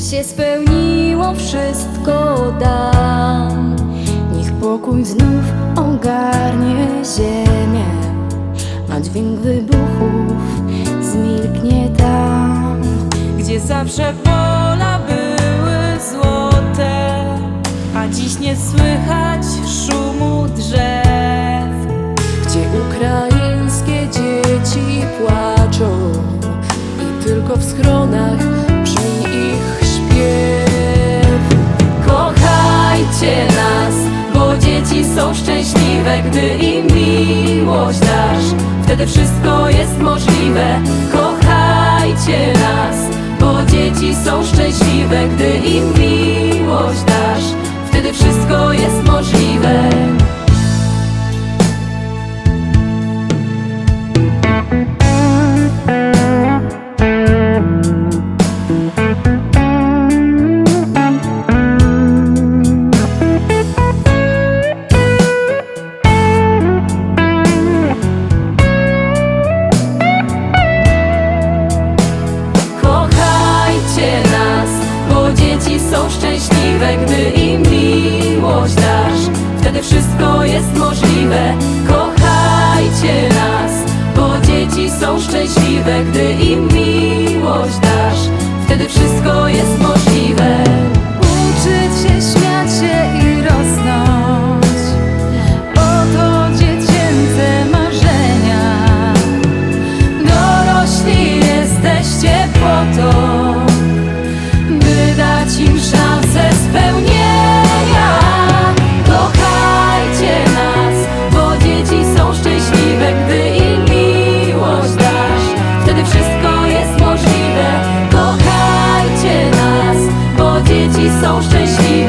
się spełniło wszystko dam. Niech pokój znów ogarnie ziemię A dźwięk wybuchów zmilknie tam Gdzie zawsze pola były złote A dziś nie słychać szumu drzew. Gdzie ukraińskie dzieci płaczą I tylko w schronach są szczęśliwe Gdy im miłość dasz, wtedy wszystko jest możliwe. Kochajcie nas, bo dzieci są szczęśliwe Gdy im miłość szczęśliwe, gdy im miłość dasz. Wtedy wszystko jest możliwe, kochajcie nas Bo dzieci są szczęśliwe, gdy im miłość dasz. Wtedy wszystko jest możliwe. wtedy wszystko jest możliwe Kochajcie nas, bo dzieci są szczęśliwe.